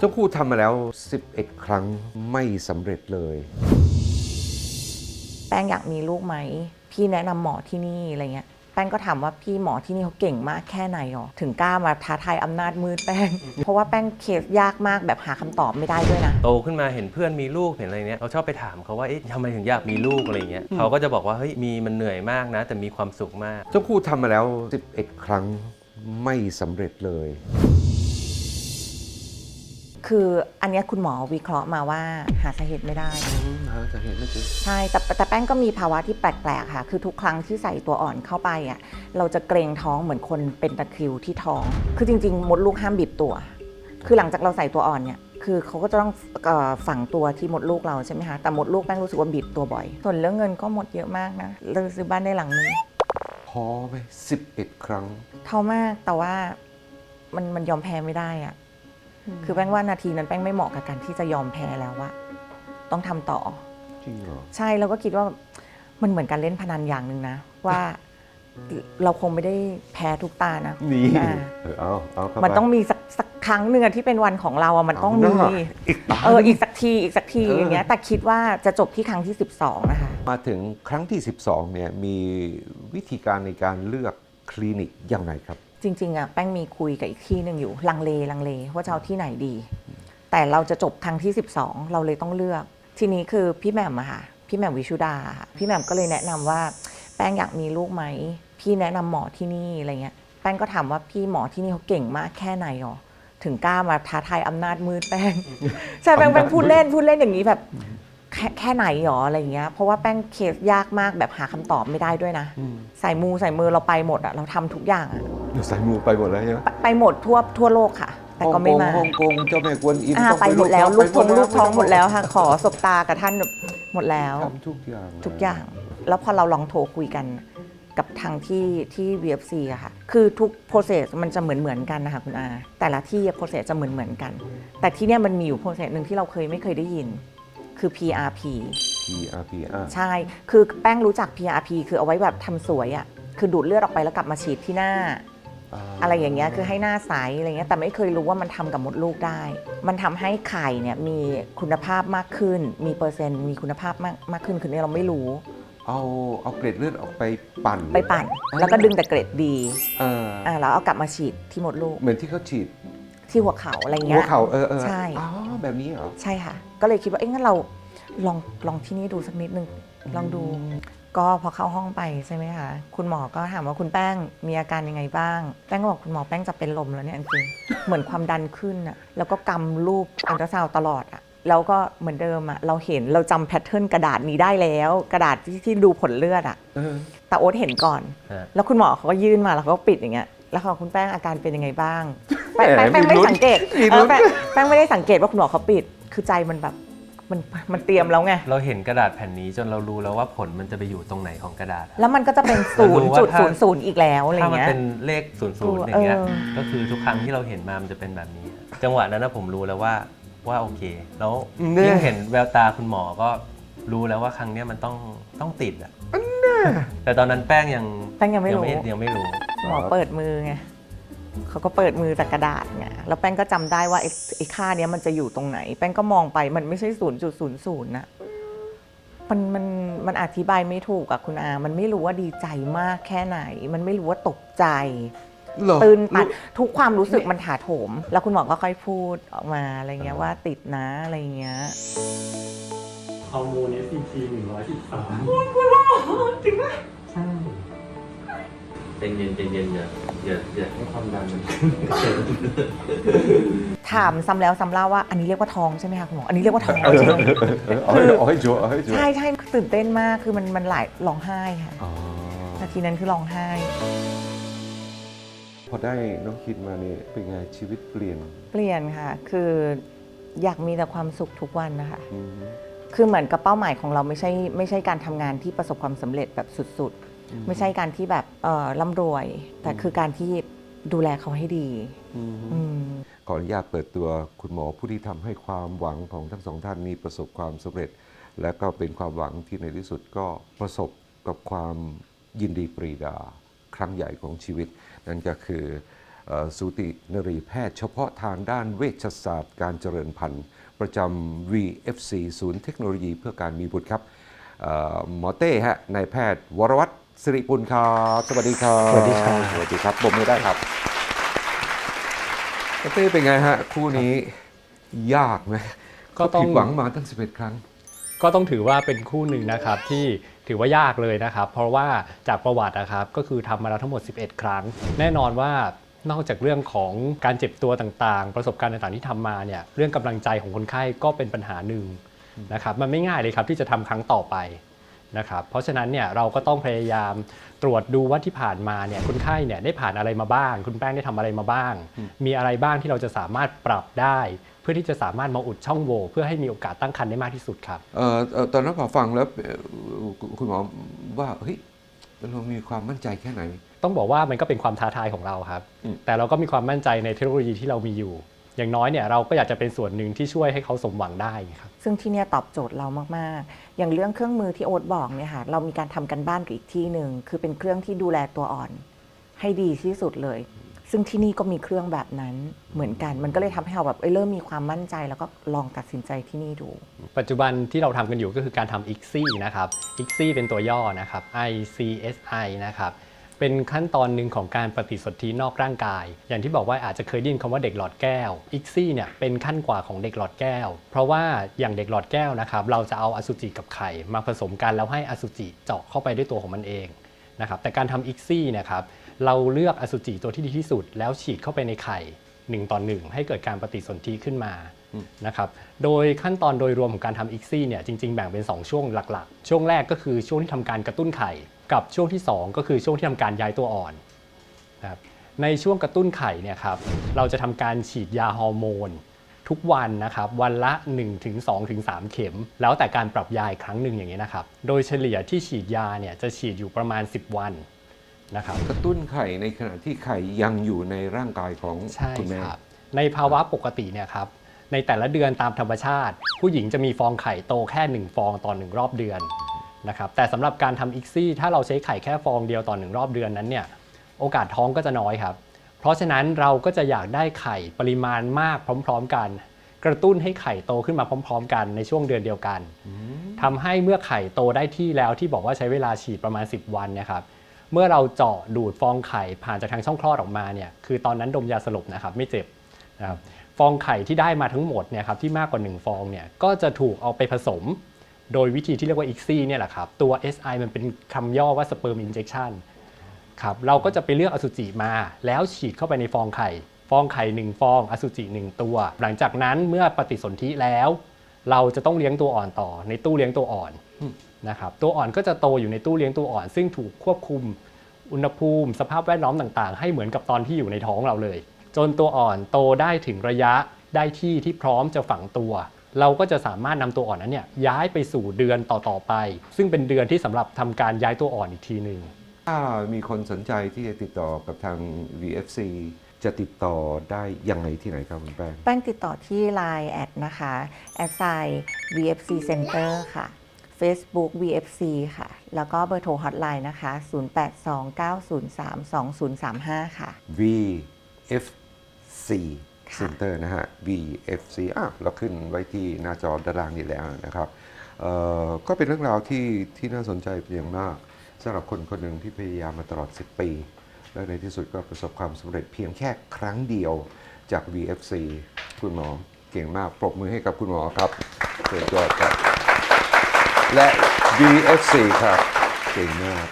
เจ้าคู่ทำมาแล้ว 11 ครั้งไม่สำเร็จเลย แป้งอยากมีลูกไหม พี่แนะนำหมอที่นี่อะไรเงี้ย แป้งก็ถามว่าพี่หมอที่นี่เขาเก่งมากแค่ไหนหรอ ถึงกล้ามาท้าทายอำนาจมืดแป้ง เพราะว่าแป้งเคสยากมากแบบหาคำตอบไม่ได้ด้วยนะ โตขึ้นมาเห็นเพื่อนมีลูกเห็นอะไรเนี้ยเราชอบไปถามเขาว่าเอ๊ะทำไมถึงอยากมีลูกอะไรเงี้ยเขาก็จะบอกว่าเฮ้ยมีมันเหนื่อยมากนะ แต่มีความสุขมากเจ้าคู่ทำมาแล้ว 11 ครั้งไม่สำเร็จเลย คืออันเนี้ยคุณหมอวิเคราะห์มาว่าหาสาเหตุไม่ได้หาสาเหตุไม่เจอใช่ แต่แต่แป้งก็มีภาวะที่แปลกๆค่ะ คือทุกครั้งที่ใส่ตัวอ่อนเข้าไปอะ เราจะเกรงท้องเหมือนคนเป็นตะคริวที่ท้อง คือจริงๆ มดลูกห้ามบีบตัว คือหลังจากเราใส่ตัวอ่อนเนี่ย คือเขาก็จะต้องเอ่อฝังตัวที่มดลูกเราใช่ไหมคะ แต่มดลูกแป้งรู้สึกว่าบีบตัวบ่อย ส่วนเรื่องเงินก็หมดเยอะมากนะเราซื้อบ้านได้หลังนึงท้อไหม11ครั้ง เท่ามาก แต่ว่ามันมันยอมแพ้ไม่ได้อะ คือแป้งว่านาทีนั้นแป้งไม่เหมาะกับการที่จะยอมแพ้แล้วว่าต้องทำต่อจริงเหรอใช่แล้วก็คิดว่ามันเหมือนการเล่นพนันอย่างหนึ่งนะ ว่าเราคงไม่ได้แพ้ทุกตานะนี่อ่าเออเอาเอาเข้ามันไปต้องมีสักสักครั้งหนึ่งอะที่เป็นวันของเราอะมันต้องเอามีหน้าอีกตาเอออีกสักทีอีกสักทีเออออย่างเงี้ยแต่คิดว่าจะจบที่ครั้งที่ 12 นะคะ มาถึงครั้งที่ 12เนี่ยมีวิธีการในการเลือกคลินิกยังไงครับ จริง ๆอะแป้งมีคุยกับอีกที่หนึ่งอยู่ลังเลลังเลว่าจะเอาที่ไหนดี แต่เราจะจบครั้งที่ 12 เราเลยต้องเลือก ทีนี้คือพี่แหม่มอะค่ะพี่แหม่มวิชุดาค่ะพี่แหม่มก็เลยแนะนำว่าแป้งอยากมีลูกไหมพี่แนะนำหมอที่นี่อะไรเงี้ยแป้งก็ถามว่าพี่หมอที่นี่เขาเก่งมากแค่ไหนหรอถึงกล้ามาท้าทายอำนาจมืดแป้ง ใช่แป้งแป้งพูดเล่นพูดเล่นอย่างนี้แบบแค่แค่ไหนหรออะไรเงี้ยเพราะว่าแป้งเคสยากมากแบบหาคำตอบไม่ได้ด้วยนะใส่มูใส่มือเราไปหมดอะเราทำทุกอย่างอะ ใส่มูไปหมดแล้วใช่ไหมไปไปหมดทั่วทั่วโลกค่ะ แต่ก็ไม่มาฮ่องกงฮ่องกงเจ้าแม่กวนอิมอ่าต้องไปหมดแล้วลูกทงลูกท้องหมดแล้วไค่ะขอสบตากับท่านหมดแล้วทำทุกอย่างทุกอย่าง แล้วพอเราลองโทรคุยกันกับทางที่ที่ VFC อะค่ะ คือทุก process มันจะเหมือนเหมือนกันนะคะคุณอา แต่ละที่ process จะเหมือนเหมือนกัน แต่ที่เนี้ยมันมีอยู่ process หนึ่งที่เราเคยไม่เคยได้ยิน คือ PRP PRP อะใช่ คือแป้งรู้จัก PRP คือเอาไว้แบบทำสวยอะคือดูดเลือดออกไปแล้วกลับมาฉีดที่หน้า อะไรอย่างเงี้ยคือให้หน้าใสอะไรเงี้ยแต่ไม่เคยรู้ว่ามันทำกับมดลูกได้ มันทำให้ไข่เนี่ยมีคุณภาพมากขึ้น มีเปอร์เซ็นต์มีคุณภาพมากมากขึ้นคือเนี่ยเราไม่รู้ เอาเอาเกล็ดเลือดออกไปปั่น ไปปั่น แล้วก็ดึงแต่เกรดดีเอออ่าแล้วเอากลับมาฉีดที่มดลูก เหมือนที่เขาฉีดที่หัวเข่าอะไรเงี้หัวยเข่าเออเออใช่อ๋อแบบนี้เหรอใช่ค่ะ ก็เลยคิดว่าเอ้ยงั้นเราลองลองที่นี่ดูสักนิดนึงลองดู ก็พอเข้าห้องไปใช่ไหมคะ คุณหมอก็ถามว่าคุณแป้งมีอาการยังไงบ้าง แป้งก็บอกคุณหมอแป้งจะเป็นลมแล้วเนี่ยจริงๆเหมือนความดันขึ้นอะแล้วก็กำรูปอัลตราซาวด์ตลอดอะแล้วก็เหมือนเดิมอะเราเห็นเราจำแพทเทิร์นกระดาษนี้ได้แล้ว กระดาษที่ที่ดูผลเลือดอะเออแต่โอ๊ตเห็นก่อน ฮะ แล้วคุณหมอเขาก็ยื่นมาแล้วเขาก็ปิดอย่างเงี้ย แล้วเขาบอกคุณแป้งอาการเป็นยังไงบ้าง แป้งแหมแป้งแป้งไม่มีลุ้นสังเกตมีเอลุ้อนแป้งแป้งไม่ได้สังเกตว่าคุณหมอเขาปิด คือใจมันแบบ มันมันเตรียมแล้วไง เราเห็นกระดาษแผ่นนี้จนเรารู้แล้วว่าผลมันจะไปอยู่ตรงไหนของกระดาษอะ แล้วมันก็จะเป็นศูนย์จุดศูนย์ศูนย์อีกแล้วอะไรถ้ามันเงี้ย เป็นเลขศูนย์ศูนย์อย่างเงี้ย เออ ก็คือทุกครั้งที่เราเห็นมา มันจะเป็นแบบนี้ จังหวะนั้นนะผมรู้แล้วว่าว่าโอเค แล้วเนี่ยยิ่งเห็นแววตาคุณหมอก็รู้แล้วว่าครั้งเนี้ยมันต้องต้องติดอะแต่ตอนนั้นแป้งยังแป้งยังไม่รู้ ยังไม่รู้ หมอเปิดมือไง เขาก็เปิดมือจากกระดาษไงแล้วแป้งก็จำได้ว่าไอ้ไอ้ค่าเนี้ยมันจะอยู่ตรงไหน แป้งก็มองไปมันไม่ใช่ศูนย์จุดศูนย์ศูนย์นะมันมันมันอธิบายไม่ถูกอะคุณอา มันไม่รู้ว่าดีใจมากแค่ไหน มันไม่รู้ว่าตกใจเหรอตื่นตันทุกความรู้สึกมันถาโถม แล้วคุณหมอก็ค่อยพูดออกมาอะไรเงี้ยว่าติดนะอะไรเงี้ยฮอร์โมน SCT หนึ่งร้อยสิบสามจริงไหมใช่ ใจเย็นใจเย็นอย่าอย่าอย่าให้ความดันมันถามซ้ำแล้วซ้ำเล่าว่าอันนี้เรียกว่าท้องใช่ไหมคะคุณหมออันนี้เรียกว่าท้องเออใช่ไหมเออเอาให้เอาให้ชัวร์เอาให้ชัวร์ใช่ใช่ตื่นเต้นมากคือมันมันหลายร้องไห้ค่ะอ๋อนาทีนั้นคือร้องไห้ พอได้น้องคิดมาเนี่ยเป็นไงชีวิตเปลี่ยนเปลี่ยนค่ะ คืออยากมีแต่ความสุขทุกวันนะคะ อืม คือเหมือนกับเป้าหมายของเราไม่ใช่ไม่ใช่การทำงานที่ประสบความสำเร็จแบบสุด ๆ ไม่ใช่การที่แบบเอ่อร่ำรวย แต่คือการที่ดูแลเขาให้ดีอืมอืมขออนุญาตเปิดตัวคุณหมอผู้ที่ทำให้ความหวังของทั้งสองท่านนี้ประสบความสำเร็จ และก็เป็นความหวังที่ในที่สุดก็ประสบกับความยินดีปรีดาครั้งใหญ่ของชีวิต นั่นก็คือเอ่อสูตินรีแพทย์เฉพาะทางด้านเวชศาสตร์การเจริญพันธุ์ ประจำ VFC ศูนย์เทคโนโลยีเพื่อการมีบุตรครับเอ่อหมอเต้ฮะนายแพทย์วรวัตร สิริปุลครับสวัสดีครับสวัสดีครับสวัสดีครับผมไม่ได้ครับหมอเต้เป็นไงฮะ คู่นี้ยากไหมก็ต้องผิดหวังมาตั้ง 11 ครั้ง ก็ต้องถือว่าเป็นคู่หนึ่งนะครับที่ถือว่ายากเลยนะครับ เพราะว่าจากประวัตินะครับก็คือทำมาแล้วทั้งหมด 11 ครั้ง แน่นอนว่านอกจากเรื่องของการเจ็บตัวต่างๆ ประสบการณ์ต่างๆที่ทำมาเนี่ยเรื่องกำลังใจของคนไข้ก็เป็นปัญหาหนึ่งนะครับมันไม่ง่ายเลยครับที่จะทำครั้งต่อไป นะครับเพราะฉะนั้นเนี่ยเราก็ต้องพยายามตรวจดูว่าที่ผ่านมาเนี่ยคนไข้เนี่ยได้ผ่านอะไรมาบ้าง คุณแป้งได้ทำอะไรมาบ้าง มีอะไรบ้างที่เราจะสามารถปรับได้ เพื่อที่จะสามารถมาอุดช่องโหว่เพื่อให้มีโอกาสตั้งครรภ์ได้มากที่สุดครับเอ่อเอ่อตอนนั้นพอฟังแล้วเอ่อคุณหมอว่าเฮ้ยเรามีความมั่นใจแค่ไหน ต้องบอกว่ามันก็เป็นความท้าทายของเราครับอืมแต่เราก็มีความมั่นใจในเทคโนโลยีที่เรามีอยู่ อย่างน้อยเนี่ยเราก็อยากจะเป็นส่วนหนึ่งที่ช่วยให้เขาสมหวังได้ครับ ซึ่งที่เนี่ยตอบโจทย์เรามาก ๆ อย่างเรื่องเครื่องมือที่โอ๊ตบอกเนี่ยค่ะเรามีการทำกันบ้านกับอีกที่หนึ่งคือเป็นเครื่องที่ดูแลตัวอ่อน ให้ดีที่สุดเลย ซึ่งที่นี่ก็มีเครื่องแบบนั้นเหมือนกัน มันก็เลยทำให้เราแบบเอ้ยเริ่มมีความมั่นใจแล้วก็ลองตัดสินใจที่นี่ดู ปัจจุบันที่เราทำกันอยู่ก็คือการทำ ICSI นะครับ ICSI เป็นตัวย่อนะครับ ICSI นะครับ เป็นขั้นตอนหนึ่งของการปฏิสนธินอกร่างกาย อย่างที่บอกว่าอาจจะเคยได้ยินคำว่าเด็กหลอดแก้ว ICSI เนี่ยเป็นขั้นกว่าของเด็กหลอดแก้ว เพราะว่าอย่างเด็กหลอดแก้วนะครับเราจะเอาอสุจิกับไข่มาผสมกันแล้วให้อสุจิเจาะเข้าไปด้วยตัวของมันเองนะครับแต่การทำ ICSI เนะครับเราเลือกอสุจิตัวที่ดีที่สุด แล้วฉีดเข้าไปในไข่หนึ่งต่อหนึ่งให้เกิดการปฏิสนธิขึ้นมา นะครับโดยขั้นตอนโดยรวมของการทำอิกซี่เนี่ยจริงๆ แบ่งเป็น 2 ช่วงหลักๆ ช่วงแรกก็คือช่วงที่ทำการกระตุ้นไข่ กับช่วงที่ 2 ก็คือช่วงที่ทำการย้ายตัวอ่อนนะครับในช่วงกระตุ้นไข่เนี่ยครับเราจะทำการฉีดยาฮอร์โมนทุกวันนะครับวันละ 1-2-3ถึง2ถึง3เข็ม แล้วแต่การปรับยาอีกครั้งหนึ่งอย่างนี้ยนะครับโดยเฉลี่ยที่ฉีดยาเนี่ยจะฉีดอยู่ประมาณ 10 วันนะครับกระตุ้นไข่ในขณะที่ไข่ยังอยู่ในร่างกายของใช่คุณแม่ครับในภาวะปกติเนี่ยครับ ในแต่ละเดือนตามธรรมชาติ ผู้หญิงจะมีฟองไข่โตแค่ 1 ฟองต่อ 1 รอบเดือนนะครับแต่สำหรับการทำอิกซี่ถ้าเราใช้ไข่แค่ฟองเดียวต่อ 1 รอบเดือนนั้นเนี่ยโอกาสท้องก็จะน้อยครับ เพราะฉะนั้นเราก็จะอยากได้ไข่ปริมาณมากพร้อม ๆ กัน กระตุ้นให้ไข่โตขึ้นมาพร้อม ๆ กันในช่วงเดือนเดียวกันทำให้เมื่อไข่โตได้ที่แล้วที่บอกว่าใช้เวลาฉีดประมาณ 10 วันเนะครับเมื่อเราเจาะดูดฟองไข่ผ่านจากทางช่องคลอดออกมาเนี่ยคือตอนนั้นดมยาสลบนะครับไม่เจ็บนะครับ ฟองไข่ที่ได้มาทั้งหมดเนี่ยครับที่มากกว่า 1 ฟองเนี่ยก็จะถูกเอาไปผสม โดยวิธีที่เรียกว่า ICSI เนี่ยแหละครับ ตัว SI มันเป็นคำย่อว่า sperm injection ครับเราก็จะไปเลือกอสุจิมา แล้วฉีดเข้าไปในฟองไข่ ฟองไข่ 1 ฟอง อสุจิ 1 ตัว หลังจากนั้นเมื่อปฏิสนธิแล้ว เราจะต้องเลี้ยงตัวอ่อนต่อในตู้เลี้ยงตัวอ่อนนะครับตัวอ่อนก็จะโตอยู่ในตู้เลี้ยงตัวอ่อน ซึ่งถูกควบคุมอุณหภูมิ สภาพแวดล้อมต่างๆ ให้เหมือนกับตอนที่อยู่ในท้องเราเลย จนตัวอ่อนโตได้ถึงระยะได้ที่ที่พร้อมจะฝังตัว เราก็จะสามารถนำตัวอ่อนนั้นเนี่ยย้ายไปสู่เดือนต่อๆไป ซึ่งเป็นเดือนที่สำหรับทำการย้ายตัวอ่อนอีกทีหนึ่งถ้ามีคนสนใจที่จะติดต่อกับทาง VFC จะติดต่อได้ยังไงที่ไหนครับคุณแป้ง แป้งติดต่อที่ Line แอดนะคะแอดไซ VFC Center ค่ะ Facebook VFC ค่ะ แล้วก็เบอร์โทรฮอตไลน์นะคะ 0829032035 ค่ะ VFC ค่ะ Center นะฮะ VFC อะเราขึ้นไว้ที่หน้าจอด้านล่างนี้แล้วนะครับเอ่อก็เป็นเรื่องราวที่ที่น่าสนใจเป็นอย่างมากสำหรับคนคนหนึ่งที่พยายามมาตลอด 10 ปี และในที่สุดก็ประสบความสำเร็จเพียงแค่ครั้งเดียวจาก VFC คุณหมอเก่งมาก ปรบมือให้กับคุณหมอครับเกิดยอดครับ และ VFC ครับ เก่งมาก